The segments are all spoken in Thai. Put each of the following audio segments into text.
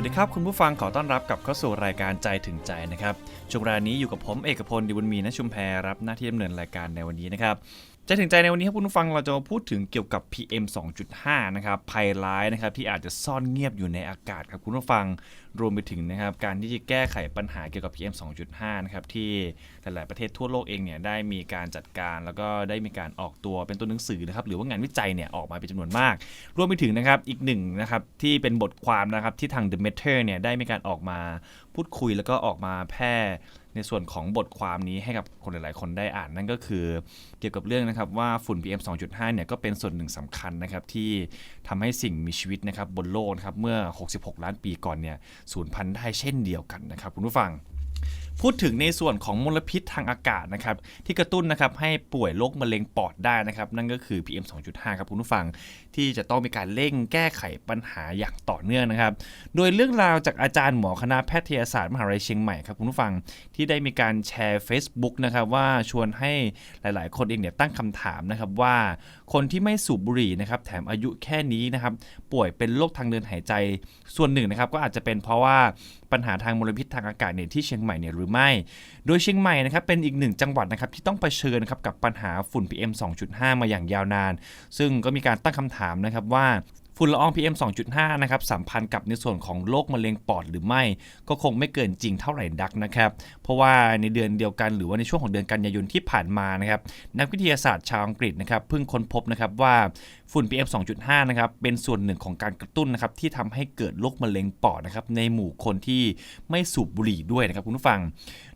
วัสดีครับ คุณผู้ฟังขอต้อนรับกลับเข้าสู่รายการใจถึงใจนะครับช่วงเวลานี้อยู่กับผมเอกพลดิบุญมีณชุมแพรับหน้าที่ดำเนินรายการในวันนี้นะครับใจถึงใจในวันนี้ครับคุณผู้ฟังเราจะมาพูดถึงเกี่ยวกับ PM 2.5 นะครับภัยร้ายนะครับที่อาจจะซ่อนเงียบอยู่ในอากาศครับคุณผู้ฟัง รวมไปถึงนะครับการที่จะแก้ไขปัญหาเกี่ยวกับ PM 2.5 นะครับที่หลาย ๆ ประเทศทั่วโลกเองเนี่ยได้มีการจัดการแล้วก็ได้มีการออกตัวเป็นตัวหนังสือนะครับหรือว่างานวิจัยเนี่ยออกมาเป็นจำนวนมาก รวมไปถึงนะครับอีกหนึ่งนะครับที่เป็นบทความนะครับที่ทาง The Matter เนี่ยได้มีการออกมาพูดคุยแล้วก็ออกมาแพร่ในส่วนของบทความนี้ให้กับคนหลาย ๆ คนได้อ่านนั่นก็คือ เกี่ยวกับเรื่องนะครับว่าฝุ่น PM 2.5 เนี่ยก็เป็นส่วนหนึ่งสำคัญนะครับที่ทำให้สิ่งมีชีวิตนะครับบนโลกนะครับเมื่อ 66 ล้านปีก่อนเนี่ยสูญพันธุ์ได้เช่นเดียวกันนะครับคุณผู้ฟัง พูดถึงในส่วนของมลพิษทางอากาศนะครับที่กระตุ้นนะครับให้ป่วยโรคมะเร็งปอดได้นะครับนั่นก็คือ PM 2.5 ครับคุณผู้ฟัง ที่จะต้องมีการเร่งแก้ไขปัญหาอย่างต่อเนื่องนะครับ โดยเรื่องราวจากอาจารย์หมอคณะแพทยศาสตร์มหาวิทยาลัยเชียงใหม่ครับคุณผู้ฟังที่ได้มีการแชร์ Facebook นะครับว่าชวนให้หลาย ๆ คนเองเนี่ยตั้งคำถามนะครับว่า คนที่ไม่สูบบุหรี่นะครับแถมอายุแค่นี้นะครับป่วยเป็นโรคทางเดินหายใจส่วนหนึ่งนะครับก็อาจจะเป็นเพราะว่าปัญหาทางมลพิษทางอากาศเนี่ยที่เชียงใหม่เนี่ยหรือไม่ โดยเชียงใหม่นะครับเป็นอีกหนึ่งจังหวัดนะครับที่ต้องเผชิญครับกับปัญหาฝุ่น PM 2.5 มาอย่างยาวนาน ซึ่งก็มีการตั้งคำถามนะครับว่า ฝุ่นละออง PM 2.5 นะครับสัมพันธ์กับในส่วนของโรคมะเร็งปอดหรือไม่ ก็คงไม่เกินจริงเท่าไหร่ดักนะครับ เพราะว่าในเดือนเดียวกันหรือว่าในช่วงของเดือนกันยายนที่ผ่านมานะครับนักวิทยาศาสตร์ชาวอังกฤษนะครับเพิ่งค้นพบนะครับว่าฝุ่น PM 2.5 นะครับ เป็นส่วนหนึ่งของการกระตุ้นนะครับ ที่ทำให้เกิดโรคมะเร็งปอดนะครับ ในหมู่คนที่ไม่สูบบุหรี่ด้วยนะครับ คุณผู้ฟัง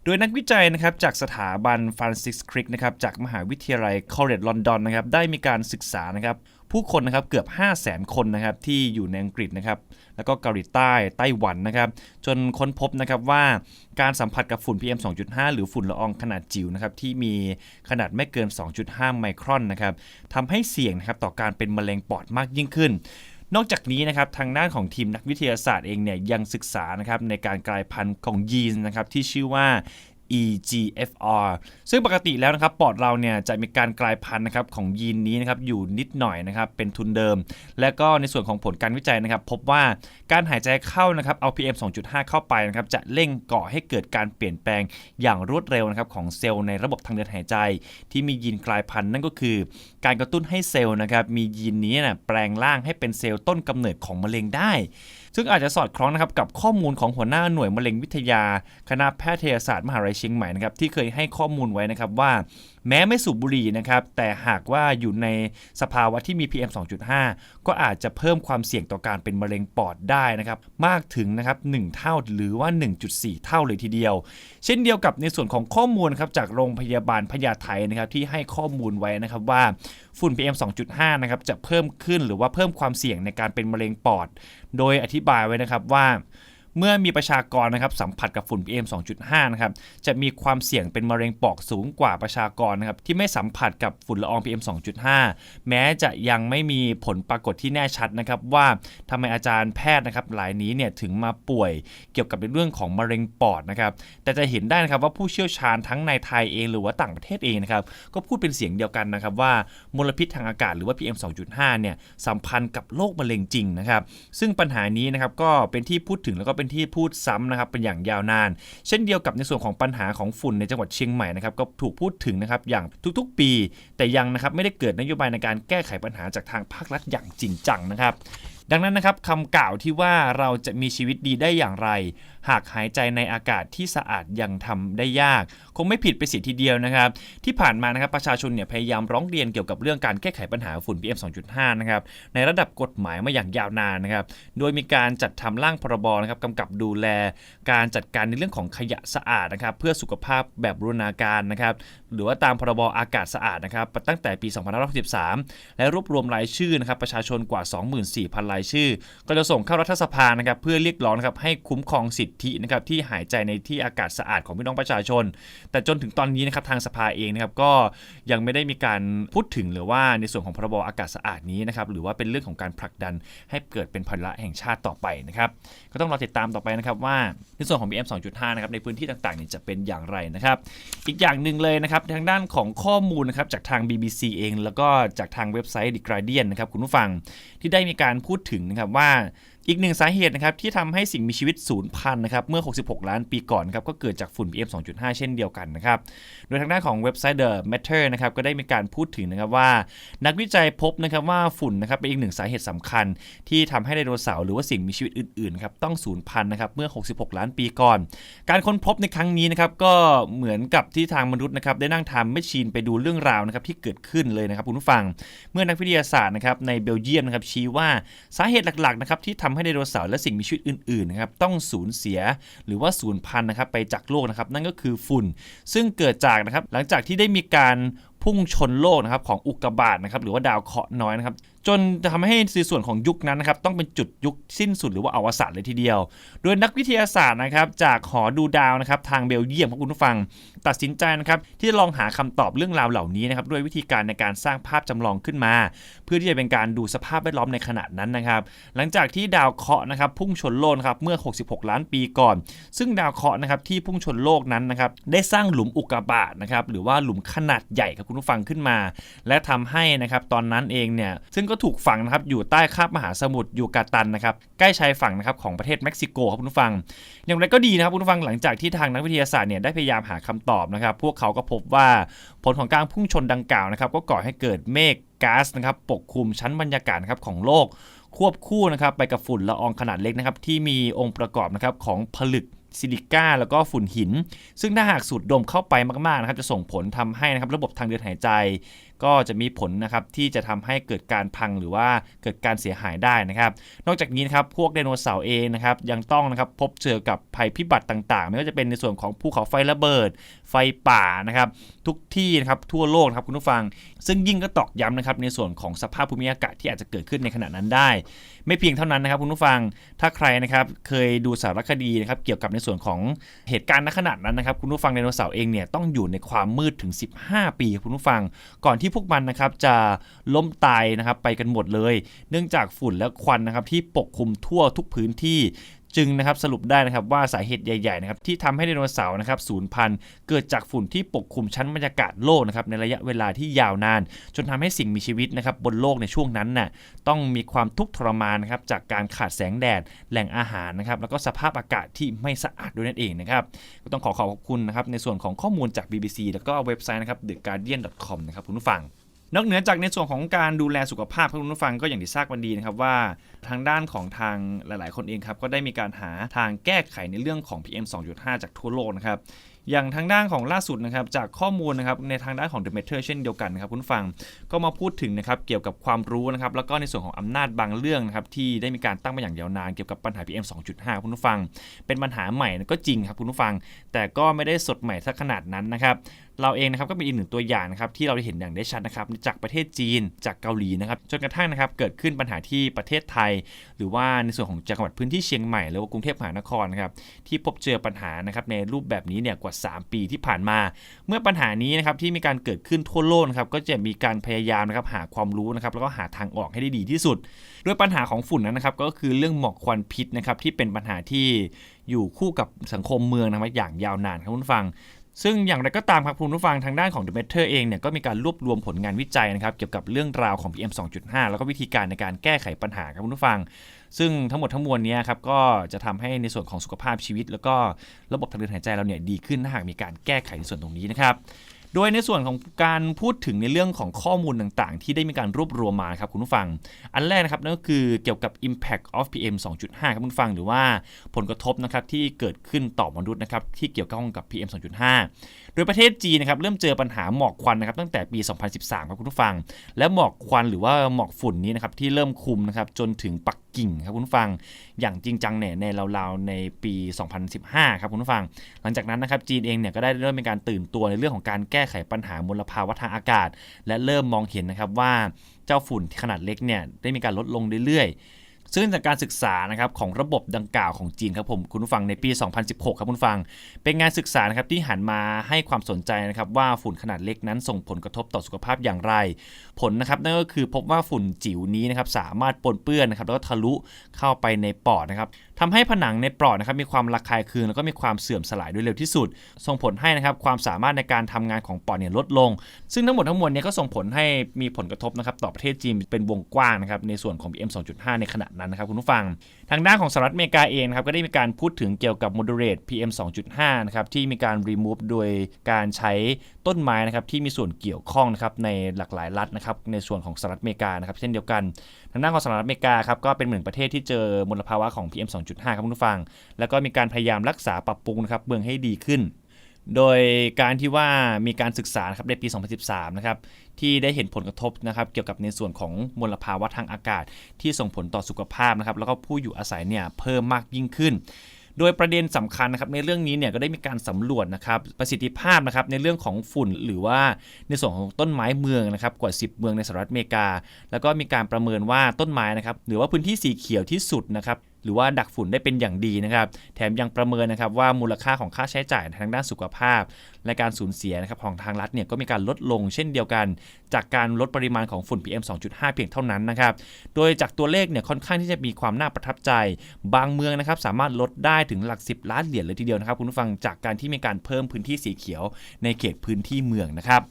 โดยนักวิจัยนะครับ จากสถาบันฟรานซิสคริกนะครับ จากมหาวิทยาลัยคอลเลจลอนดอนนะครับ ได้มีการศึกษานะครับ ผู้คนนะครับเกือบ 5 0 0 0 0 0 คนนะครับที่อยู่ในอังกฤษนะครับแล้วก็เกาหลีใต้ไต้หวันนะครับจนค้นพบนะครับว่าการสัมผัสกับฝุ่น PM 2.5 หรือฝุ่นละอองขนาดจิ๋วนะครับที่มีขนาดไม่เกิน 2.5 ไมครอนนะครับทำให้เสี่ยงนะครับต่อการเป็นมะเร็งปอดมากยิ่งขึ้นนอกจากนี้นะครับทางด้านของทีมนักวิทยาศาสตร์เองเนี่ยยังศึกษานะครับในการกลายพันธุ์ของยีนนะครับที่ชื่อว่า EGFR ซึ่งปกติแล้วนะครับปอดเราเนี่ยจะมีการกลายพันธุ์นะครับของยีนนี้นะครับอยู่นิดหน่อยนะครับเป็นทุนเดิม และก็ในส่วนของผลการวิจัยนะครับ พบว่าการหายใจเข้านะครับเอา PM 2.5 เข้าไปนะครับจะเร่งก่อให้เกิดการเปลี่ยนแปลงอย่างรวดเร็วนะครับของเซลล์ในระบบทางเดินหายใจ ที่มียีนกลายพันธุ์นั่นก็คือ การกระตุ้นให้เซลล์นะครับมียีนนี้นะแปลงร่างให้เป็นเซลล์ต้นกำเนิดของมะเร็งได้ ซึ่งอาจจะสอดคล้องนะครับกับข้อมูลของหัวหน้าหน่วยมะเร็งวิทยา คณะแพทยศาสตร์มหาวิทยาลัยเชียงใหม่นะครับที่เคยให้ข้อมูลไว้นะครับว่า แม้ไม่สูบบุหรี่นะครับแต่หากว่าอยู่ในสภาวะที่มี PM 2.5 ก็อาจจะเพิ่มความเสี่ยงต่อการเป็นมะเร็งปอดได้นะครับมากถึงนะครับ1เท่าหรือว่า 1.4 เท่าเลยทีเดียว เช่นเดียวกับในส่วนของข้อมูลครับจากโรงพยาบาลพญาไทนะครับที่ให้ข้อมูลไว้นะครับว่าฝุ่น PM 2.5 นะครับจะเพิ่มขึ้นหรือว่าเพิ่มความเสี่ยงในการเป็นมะเร็งปอด โดยอธิบายไว้นะครับว่า เมื่อมีประชากรนะครับสัมผัสกับฝุ่น PM 2.5 นะครับจะมีความเสี่ยงเป็นมะเร็งปอดสูงกว่าประชากรนะครับที่ไม่สัมผัสกับฝุ่นละออง PM 2.5 แม้จะยังไม่มีผลปรากฏที่แน่ชัดนะครับว่าทำไมอาจารย์แพทย์นะครับหลายนี้เนี่ยถึงมาป่วยเกี่ยวกับในเรื่องของมะเร็งปอดนะครับแต่จะเห็นได้นะครับว่าผู้เชี่ยวชาญทั้งในไทยเองหรือว่าต่างประเทศเองนะครับก็พูดเป็นเสียงเดียวกันนะครับว่ามลพิษทางอากาศหรือว่า PM 2.5 เนี่ยสัมพันธ์กับโรคมะเร็งจริงนะครับซึ่งปัญหานี้นะครับก็เป็นที่พูดถึงแล้วก็เป็นที่พูดซ้ำนะครับเป็นอย่างยาวนาน เช่นเดียวกับในส่วนของปัญหาของฝุ่นในจังหวัดเชียงใหม่นะครับก็ถูกพูดถึงนะครับอย่างทุกๆปี แต่ยังนะครับไม่ได้เกิดนโยบายในการแก้ไขปัญหาจากทางภาครัฐอย่างจริงจังนะครับดังนั้นนะครับคำกล่าวที่ว่าเราจะมีชีวิตดีได้อย่างไร หากหายใจในอากาศที่สะอาดยังทำได้ยาก คงไม่ผิดไปเสียทีเดียวนะครับ ที่ผ่านมานะครับประชาชนเนี่ยพยายามร้องเรียนเกี่ยวกับเรื่องการแก้ไขปัญหาฝุ่น PM 2.5 นะครับในระดับกฎหมายมาอย่างยาวนานนะครับโดยมีการจัดทำร่างพรบนะครับกำกับดูแล การจัดการในเรื่องของขยะสะอาดนะครับเพื่อสุขภาพแบบบูรณาการนะครับหรือว่าตามพรบอากาศสะอาดนะครับตั้งแต่ปี 2563และรวบรวมรายชื่อนะครับประชาชนกว่า 24,000 รายชื่อ ก็จะส่งเข้ารัฐสภานะครับเพื่อเรียกร้องนะครับให้คุ้มครองสิทธินะครับที่หายใจในที่อากาศสะอาดของพี่น้องประชาชน แต่จนถึงตอนนี้นะครับทางสภาเองนะครับก็ยังไม่ได้มีการพูดถึงหรือว่าในส่วนของพรบอากาศสะอาดนี้นะครับหรือว่าเป็นเรื่องของการผลักดันให้เกิดเป็นภาระแห่งชาติต่อไปนะครับก็ต้องรอติดตามต่อไปนะครับว่าในส่วนของ PM 2.5นะครับในพื้นที่ต่างๆเนี่ยจะเป็นอย่างไรนะครับ อีกอย่างหนึ่งเลยนะครับทางด้านของข้อมูลนะครับจากทาง BBC เอง แล้วก็จากทางเว็บไซต์ The Guardian นะครับคุณผู้ฟังที่ได้มีการพูดถึงนะครับว่า อีกหนึ่งสาเหตุนะครับที่ทำให้สิ่งมีชีวิตสูญพันธุ์นะครับเมื่อ 66 ล้านปีก่อนครับก็เกิดจากฝุ่น PM 2.5 เช่นเดียวกันนะครับโดยทางด้านของเว็บไซต์ The Matter นะครับก็ได้มีการพูดถึงนะครับว่า นักวิจัยพบนะครับว่าฝุ่นนะครับเป็นอีกหนึ่งสาเหตุสำคัญ ที่ทำให้ไดโนเสาร์หรือว่าสิ่งมีชีวิตอื่นๆครับต้องสูญพันธุ์นะครับเมื่อ 66 ล้านปีก่อน การค้นพบในครั้งนี้นะครับก็เหมือนกับที่ทางมนุษย์นะครับได้นั่งทำแมชชีนไปดูเรื่องราวนะครับที่เกิดขึ้นเลยนะครับคุณผู้ฟัง เมื่อนักวิทยาศาสตร์นะครับในเบลเยียมนะครับชี้ว่าสาเหตุหลักๆนะครับที่ทำให้ไดโนเสาร์และสิ่งมีชีวิตอื่นๆนะครับต้องสูญเสียหรือว่าสูญพันธุ์นะครับไปจากโลกนะครับนั่นก็คือฝุ่น ซึ่งเกิดจากนะครับหลังจากที่ได้มีการพุ่งชนโลกนะครับของอุกกาบาตนะครับหรือว่าดาวเคราะห์น้อยนะครับ จนทำให้ในส่วนของยุคนั้นนะครับต้องเป็นจุดยุคสิ้นสุดหรือว่าอวสานเลยทีเดียว โดยนักวิทยาศาสตร์นะครับจากหอดูดาวนะครับทางเบลเยียมครับคุณผู้ฟัง ตัดสินใจนะครับที่จะลองหาคำตอบเรื่องราวเหล่านี้นะครับด้วยวิธีการในการสร้างภาพจำลองขึ้นมา เพื่อที่จะเป็นการดูสภาพแวดล้อมในขณะนั้นนะครับหลังจากที่ดาวเคราะห์นะครับพุ่งชนโลกครับเมื่อ 66 ล้านปีก่อน ซึ่งดาวเคราะห์นะครับที่พุ่งชนโลกนั้นนะครับได้สร้างหลุมอุกกาบาตนะครับหรือว่าหลุมขนาดใหญ่ครับคุณผู้ฟังขึ้นมา และทำให้นะครับตอนนั้นเองเนี่ยซึ่งก็ถูกฝังนะครับอยู่ใต้คาบมหาสมุทรยูกาตันนะครับใกล้ชายฝั่งนะครับของประเทศเม็กซิโกครับคุณผู้ฟัง อย่างไรก็ดีนะครับคุณผู้ฟังหลังจากที่ทางนักวิทยาศาสตร์เนี่ยได้พยายามหาคำตอบนะครับพวกเขาก็พบว่าผลของการพุ่งชนดังกล่าวนะครับก็ก่อให้เกิดเมฆก๊าซนะครับปกคลุมชั้นบรรยากาศครับของโลก ควบคู่นะครับไปกับฝุ่นละอองขนาดเล็กนะครับที่มีองค์ประกอบนะครับของผลึกซิลิก้าแล้วก็ฝุ่นหิน ซึ่งถ้าหากสูดดมเข้าไปมากๆนะครับจะส่งผลทำให้นะครับระบบทางเดินหายใจ ก็จะมีผลนะครับที่จะทำให้เกิดการพังหรือว่าเกิดการเสียหายได้นะครับ นอกจากนี้นะครับพวกไดโนเสาร์เองนะครับยังต้องนะครับพบเจอกับภัยพิบัติต่างๆ ไม่ว่าจะเป็นในส่วนของภูเขาไฟระเบิด ไฟป่านะครับทุกที่นะครับทั่วโลกครับคุณผู้ฟัง ซึ่งยิ่งก็ตอกย้ำนะครับในส่วนของสภาพภูมิอากาศที่อาจจะเกิดขึ้นในขณะนั้นได้ ไม่เพียงเท่านั้นนะครับคุณผู้ฟังถ้าใครนะครับเคยดูสารคดีนะครับเกี่ยวกับในส่วนของเหตุการณ์ณขนาดนั้นนะครับคุณผู้ฟังไดโนเสาร์เองเนี่ยต้องอยู่ในความมืดถึง 15 ปีครับคุณผู้ฟัง ก่อนที่พวกมันนะครับจะล้มตายนะครับไปกันหมดเลย เนื่องจากฝุ่นและควันนะครับที่ปกคลุมทั่วทุกพื้นที่ จึงนะครับสรุปได้นะครับว่าสาเหตุใหญ่ๆนะครับที่ทำให้ไดโนเสาร์นะครับสูญพันธุ์เกิดจากฝุ่นที่ปกคลุมชั้นบรรยากาศโลกนะครับในระยะเวลาที่ยาวนาน จนทำให้สิ่งมีชีวิตนะครับบนโลกในช่วงนั้นน่ะต้องมีความทุกข์ทรมานนะครับจากการขาดแสงแดดแหล่งอาหารนะครับแล้วก็สภาพอากาศที่ไม่สะอาดด้วยนั่นเองนะครับก็ต้องขอขอบคุณนะครับในส่วนของข้อมูลจาก BBC แล้วก็เว็บไซต์นะครับ theguardian.com นะครับคุณผู้ฟัง นอกเหนือจากในส่วนของการดูแลสุขภาพคุณผู้ฟังก็อย่างที่ทราบกันดีนะครับว่าทางด้านของทางหลาย ๆ คนเองครับก็ได้มีการหาทางแก้ไขในเรื่องของ PM 2.5 จากทั่วโลกนะครับอย่างทางด้านของล่าสุดนะครับจากข้อมูลนะครับในทางด้านของ The Matter เช่นเดียวกันนะครับคุณผู้ฟังก็มาพูดถึงนะครับเกี่ยวกับความรู้นะครับแล้วก็ในส่วนของอำนาจบางเรื่องนะครับที่ได้มีการตั้งมาอย่างยาวนานเกี่ยวกับปัญหา PM 2.5 คุณผู้ฟัง เป็นปัญหาใหม่ก็จริงครับคุณผู้ฟัง แต่ก็ไม่ได้สดใหม่สักขนาดนั้นนะครับเราเองนะครับก็เป็นอีกหนึ่งตัวอย่างนะครับที่เราได้เห็นอย่างได้ชัดนะครับจากประเทศจีนจากเกาหลีนะครับจนกระทั่งนะครับเกิดขึ้นปัญหาที่ประเทศไทย หรือว่าในส่วนของจังหวัดพื้นที่เชียงใหม่หรือว่ากรุงเทพมหานครนะครับที่พบเจอปัญหานะครับในรูปแบบนี้เนี่ยกว่า 3 ปีที่ผ่านมา เมื่อปัญหานี้นะครับที่มีการเกิดขึ้นทั่วโลกนะครับก็จะมีการพยายามนะครับหาความรู้นะครับแล้วก็หาทางออกให้ได้ดีที่สุดโดยปัญหาของฝุ่นนั้นนะครับก็คือเรื่องหมอกควันพิษนะครับที่เป็นปัญหาที่อยู่คู่กับสังคมเมืองนะครับอย่างยาวนานครับคุณฟัง ซึ่งอย่างไรก็ตามครับคุณผู้ฟังทางด้านของ The Matter เองเนี่ยก็มีการรวบรวมผลงานวิจัยนะครับเกี่ยวกับเรื่องราวของ PM 2.5 แล้วก็วิธีการในการแก้ไขปัญหาครับคุณผู้ฟัง ซึ่งทั้งหมดทั้งมวลเนี้ครับก็จะทำให้ในส่วนของสุขภาพชีวิต แล้วก็ระบบทางเดินหายใจเราเนี่ยดีขึ้นถ้าหากมีการแก้ไขในส่วนตรงนี้นะครับ โดยในส่วนของการพูดถึงในเรื่องของข้อมูลต่างๆ ที่ได้มีการรวบรวมมาครับคุณผู้ฟัง อันแรกนะครับนั่นก็คือเกี่ยวกับ impact of PM 2.5 ครับคุณผู้ฟังหรือว่าผลกระทบนะครับที่เกิดขึ้นต่อมนุษย์นะครับที่เกี่ยวข้องกับ PM 2.5 โดยประเทศจีนนะครับเริ่มเจอปัญหาหมอกควันนะครับตั้งแต่ปี 2013 ครับคุณผู้ฟัง และหมอกควันหรือว่าหมอกฝุ่นนี้นะครับที่เริ่มคุมนะครับจนถึงปักกิ่งครับคุณผู้ฟัง อย่างจริงจังเนี่ยในราวๆในปี 2015 ครับคุณผู้ฟัง หลังจากนั้นนะครับจีนเองเนี่ยก็ได้เริ่มมีการตื่นตัวในเรื่องของการแก้ไขปัญหามลภาวะทางอากาศ และเริ่มมองเห็นนะครับว่าเจ้าฝุ่นขนาดเล็กเนี่ยได้มีการลดลงเรื่อยๆ ซึ่งจากการศึกษานะครับของระบบดังกล่าวของจีนครับผมคุณผู้ฟังในปี 2016 ครับคุณผู้ฟัง เป็นงานศึกษานะครับที่หันมาให้ความสนใจนะครับว่าฝุ่นขนาดเล็กนั้นส่งผลกระทบต่อสุขภาพอย่างไร ผลนะครับนั่นก็คือพบว่าฝุ่นจิ๋วนี้นะครับสามารถปนเปื้อนนะครับแล้วก็ทะลุเข้าไปในปอดนะครับทำให้ผนังในปลอดนะครับมีความระคายเคืองแล้วก็มีความเสื่อมสลายโดยเร็วที่สุด ส่งผลให้นะครับความสามารถในการทำงานของปอดเนี่ยลดลง ซึ่งทั้งหมดทั้งมวลเนี่ยก็ส่งผลให้มีผลกระทบนะครับต่อประเทศจีนเป็นวงกว้างนะครับในส่วนของ PM 2.5 ในขณะนั้นนะครับคุณผู้ฟัง ทางด้านของสหรัฐอเมริกาเองครับก็ได้มีการพูดถึงเกี่ยวกับ moderate PM 2.5 นะครับที่มีการ remove โดยการใช้ต้นไม้นะครับที่มีส่วนเกี่ยวข้องนะครับในหลากหลายรัฐนะครับในส่วนของสหรัฐอเมริกานะครับเช่นเดียวกัน ทางด้านของสหรัฐอเมริกาครับก็เป็นหนึ่งประเทศที่เจอมลภาวะของ PM 2.5 ครับคุณผู้ฟัง แล้วก็มีการพยายามรักษาปรับปรุงนะครับเมืองให้ดีขึ้น โดยการที่ว่ามีการศึกษาครับในปี 2013 นะครับที่ได้เห็นผลกระทบนะครับเกี่ยวกับในส่วนของมลภาวะทางอากาศ ที่ส่งผลต่อสุขภาพนะครับแล้วก็ผู้อยู่อาศัยเนี่ยเพิ่มมากยิ่งขึ้น โดยประเด็นสำคัญนะครับในเรื่องนี้เนี่ยก็ได้มีการสำรวจนะครับประสิทธิภาพนะครับในเรื่องของฝุ่นหรือว่าในส่วนของต้นไม้เมืองนะครับกว่า 10 เมืองในสหรัฐอเมริกา แล้วก็มีการประเมินว่าต้นไม้นะครับหรือว่าพื้นที่สีเขียวที่สุดนะครับ หรือว่าดักฝุ่นได้เป็นอย่างดีนะครับ แถมยังประเมินนะครับว่ามูลค่าของค่าใช้จ่ายทางด้านสุขภาพ และการสูญเสียนะครับของทางรัฐเนี่ยก็มีการลดลงเช่นเดียวกัน จากการลดปริมาณของฝุ่น PM 2.5 เพียงเท่านั้นนะครับ โดยจากตัวเลขเนี่ยค่อนข้างที่จะมีความน่าประทับใจ บางเมืองนะครับสามารถลดได้ถึงหลัก 10 ล้านเหรียญเลยทีเดียวนะครับคุณผู้ฟังจากการที่มีการเพิ่มพื้นที่สีเขียวในเขตพื้นที่เมืองนะครับ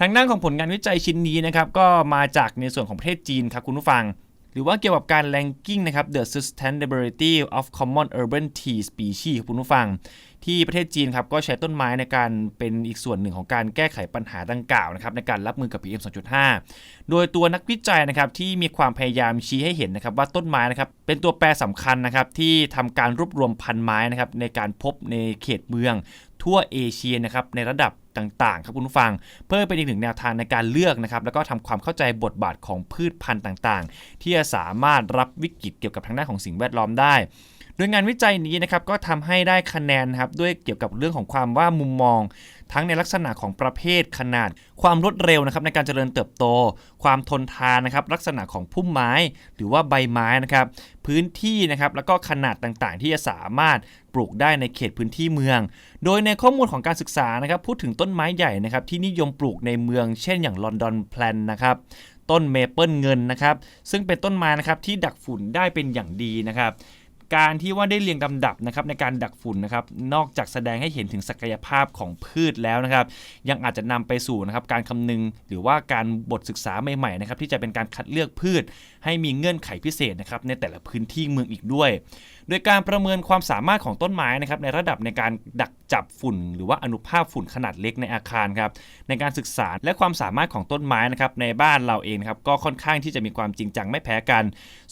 ทางด้านของผลงานวิจัยชิ้นนี้นะครับก็มาจากในส่วนของประเทศจีนครับคุณผู้ฟัง หรือว่าเกี่ยวกับการ ranking นะครับ the sustainability of common urban tea species คุณผู้ฟัง ที่ประเทศจีนครับก็ใช้ต้นไม้ในการเป็นอีกส่วนหนึ่งของการแก้ไขปัญหาดังกล่าวนะครับในการรับมือกับ PM 2.5 โดยตัวนักวิจัยนะครับที่มีความพยายามชี้ให้เห็นนะครับว่าต้นไม้นะครับเป็นตัวแปรสำคัญนะครับที่ทำการรวบรวมพันไม้นะครับในการพบในเขตเมืองทั่วเอเชียนะครับในระดับ ต่างๆ ครับคุณผู้ฟัง เพื่อเป็นอีกหนึ่งแนวทางในการเลือกนะครับแล้วก็ทำความเข้าใจบทบาทของพืชพันธุ์ต่างๆ ที่จะสามารถรับวิกฤตเกี่ยวกับทางด้านของสิ่งแวดล้อมได้ โดยงานวิจัยนี้นะครับก็ทำให้ได้คะแนนครับด้วยเกี่ยวกับเรื่องของความว่ามุมมอง ทั้งในลักษณะของประเภทขนาด ความรวดเร็วนะครับในการเจริญเติบโต ความทนทานนะครับลักษณะของพุ่มไม้ หรือว่าใบไม้นะครับพื้นที่นะครับแล้วก็ขนาดต่างๆ ที่จะสามารถปลูกได้ในเขตพื้นที่เมือง โดยในข้อมูลของการศึกษานะครับพูดถึงต้นไม้ใหญ่นะครับที่นิยมปลูกในเมือง เช่นอย่างลอนดอนแพลนนะครับต้นเมเปิลเงินนะครับซึ่งเป็นต้นไม้นะครับที่ดักฝุ่นได้เป็นอย่างดีนะครับ การที่ว่าได้เรียงลำดับนะครับในการดักฝุ่นนะครับนอกจากแสดงให้เห็นถึงศักยภาพของพืชแล้วนะครับ ยังอาจจะนำไปสู่นะครับการคำนึงหรือว่าการบทศึกษาใหม่ๆนะครับที่จะเป็นการคัดเลือกพืช ให้มีเงื่อนไขพิเศษนะครับในแต่ละพื้นที่เมืองอีกด้วย โดยการประเมินความสามารถของต้นไม้นะครับในระดับในการดักจับฝุ่น หรือว่าอนุภาคฝุ่นขนาดเล็กในอาคารครับในการศึกษาและความสามารถของต้นไม้นะครับในบ้านเราเองครับก็ค่อนข้างที่จะมีความจริงจังไม่แพ้กัน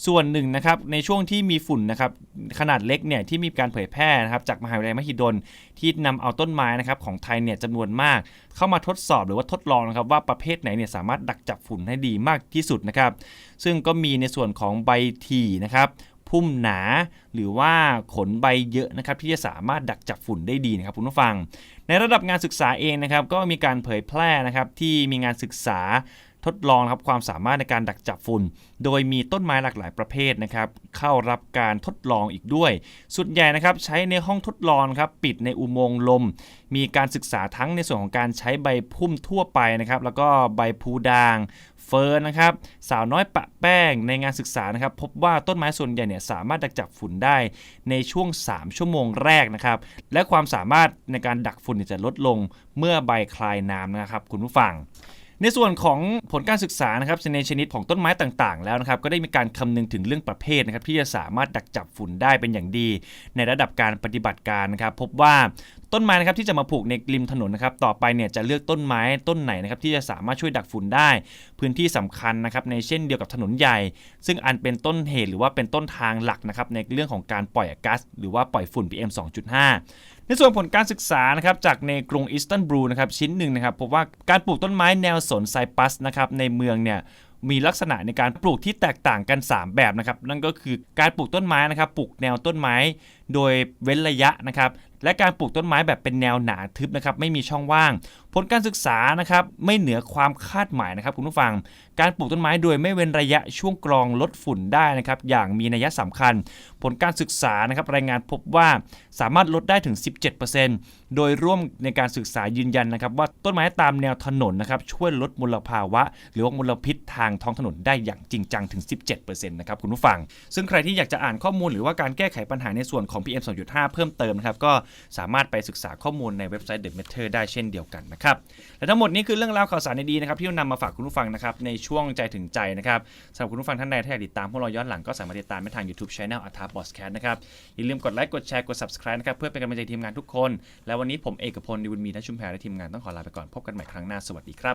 ส่วนหนึ่งนะครับในช่วงที่มีฝุ่นนะครับขนาดเล็กเนี่ยที่มีการเผยแพร่นะครับจากมหาวิทยาลัยมหิดลที่นำเอาต้นไม้นะครับของไทยเนี่ยจำนวนมาก เข้ามาทดสอบหรือว่าทดลองนะครับว่าประเภทไหนเนี่ยสามารถดักจับฝุ่นให้ดีมากที่สุดนะครับซึ่งก็มีในส่วนของใบทีนะครับ พุ่มหนา หรือว่าขนใบเยอะนะครับที่จะสามารถดักจับฝุ่นได้ดีนะครับคุณผู้ฟัง ในระดับงานศึกษาเองนะครับก็มีการเผยแพร่นะครับที่มีงานศึกษา ทดลองครับความสามารถในการดักจับฝุ่น โดยมีต้นไม้หลากหลายประเภทนะครับ เข้ารับการทดลองอีกด้วยส่วนใหญ่นะครับใช้ในห้องทดลองครับปิดในอุโมงค์ลม มีการศึกษาทั้งในส่วนของการใช้ใบพุ่มทั่วไปนะครับ แล้วก็ใบพูด่างเฟิร์นนะครับสาวน้อยปะแป้งในงานศึกษานะครับพบว่าต้นไม้ส่วนใหญ่เนี่ยสามารถดักจับฝุ่นได้ในช่วง 3 ชั่วโมงแรกนะครับและความสามารถในการดักฝุ่นจะลดลงเมื่อใบคลายน้ำนะครับคุณผู้ฟัง ในส่วนของผลการศึกษานะครับในชนิดของต้นไม้ต่างๆ แล้วนะครับก็ได้มีการคำนึงถึงเรื่องประเภทนะครับที่จะสามารถดักจับฝุ่นได้เป็นอย่างดี ในระดับการปฏิบัติการนะครับพบว่าต้นไม้นะครับที่จะมาปลูกในริมถนนนะครับต่อไปเนี่ยจะเลือกต้นไม้ต้นไหนนะครับที่จะสามารถช่วยดักฝุ่นได้ พื้นที่สำคัญนะครับในเช่นเดียวกับถนนใหญ่ ซึ่งอันเป็นต้นเหตุหรือว่าเป็นต้นทางหลักนะครับในเรื่องของการปล่อยก๊าซหรือว่าปล่อยฝุ่น PM 2.5 ในส่วนผลการศึกษานะครับจากในกรุงอิสตันบูลนะครับชิ้นหนึ่งนะครับพบว่าการปลูกต้นไม้แนวสนไซปัสนะครับในเมืองเนี่ยมีลักษณะในการปลูกที่แตกต่างกัน 3 แบบนะครับนั่นก็คือการปลูกต้นไม้นะครับปลูกแนวต้นไม้โดยเว้นระยะนะครับและการปลูกต้นไม้แบบเป็นแนวหนาทึบนะครับไม่มีช่องว่าง ผลการศึกษานะครับไม่เหนือความคาดหมายนะครับคุณผู้ฟัง การปลูกต้นไม้โดยไม่เว้นระยะช่วงกรองลดฝุ่นได้นะครับอย่างมีนัยสำคัญ ผลการศึกษานะครับรายงานพบว่าสามารถลดได้ถึง 17%โดยร่วมในการศึกษายืนยันนะครับว่าต้นไม้ตามแนวถนนนะครับช่วยลดมลภาวะ หรือว่ามลพิษทางท้องถนนได้อย่างจริงจังถึง 17%นะครับคุณผู้ฟัง ซึ่งใครที่อยากจะอ่านข้อมูลหรือว่าการแก้ไขปัญหาในส่วนของ PM 2.5 เพิ่มเติมนะครับ ก็สามารถไปศึกษาข้อมูลในเว็บไซต์ The Matter ได้เช่นเดียวกันนะครับ และทั้งหมดนี้คือเรื่องราวข่าวสารดีๆนะครับที่นำมาฝากคุณผู้ฟังนะครับในช่วงใจถึงใจนะครับสำหรับคุณผู้ฟังท่านใดที่อยากติดตามพวกเราย้อนหลังก็สามารถติดตามได้ทาง YouTube Channel อัธาบอสแคสนะครับอย่าลืมกดไลค์กดแชร์กด subscribe นะครับเพื่อเป็นกำลังใจทีมงานทุกคน และวันนี้ผมเอกพลดิวุลมีและชุมแพรและทีมงานต้องขอลาไปก่อนพบกันใหม่ครั้งหน้าสวัสดีครับ